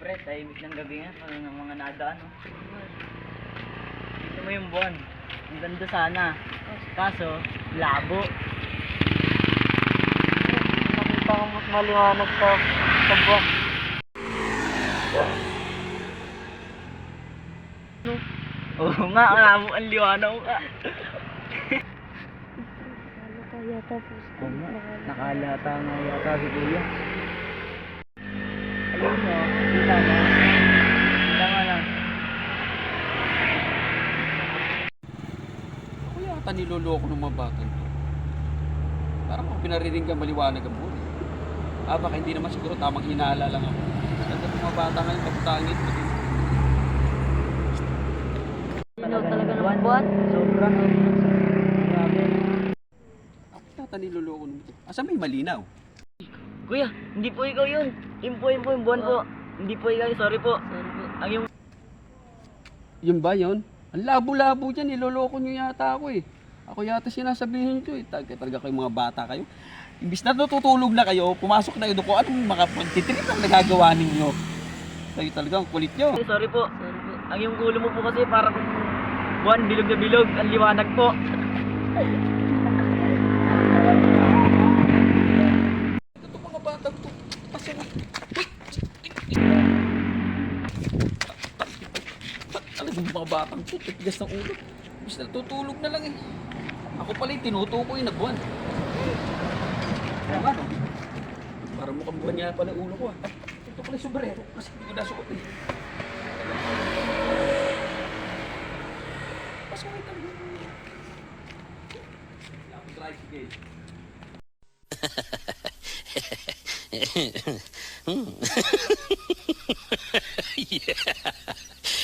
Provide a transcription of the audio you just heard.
Pre, tahimik ng gabi nga. Ano ng mga nadaan, no? Dito mo yung buwan. Ang ganda sana. Kaso, labo. Nakita ko mas maliwanag sa, sa buwan. Oo nga, labo ang liwanag ka. Ano ka yata po sa Oo nga, nakalata nga yata si Kuya. Ayun mo, kita mo. Mo na. Ako yata niloloko ng mga bata to. Parang kung pinarinig ka maliwanag ang buhay. Ah, baka hindi naman siguro tamang hinala lang ako. Ng mga bata ngayon, kaputangit. Linaw talaga ng buwan. Sobra. Grabe. Ako yata niloloko ito. Asa may malinaw? Kuya, hindi po ikaw yun. Yun po, yun po, yung buwan po. Hindi po ikaw, sorry po. Sorry po. Ang yung Yun ba yun? Ang labo-labo dyan, niloloko nyo yata ako eh. Ako yata sinasabihin ko eh. Talaga, talaga kayo mga bata kayo. Imbis na natutulog na kayo, pumasok na kayo kung anong makapagtitrip ang nagagawa ninyo. Kayo talaga, ang kulit nyo. sorry po. Sorry po. Ang yung ulo mo po kasi parang buwan, bilog na bilog. Ang liwanag po. Ito mga bata to. Kasi na. Talagang mga batang to, titigas ng ulo. Imbis na tutulog na lang eh. Ako pala yung tinutukoy na buwan. Kaya nga no? Parang mukhang buwan nga pala ulo ko ah. Ito pala yung sombrero kasi hindi ko nasuot eh. Pasok talaga. Wala akong tricycle.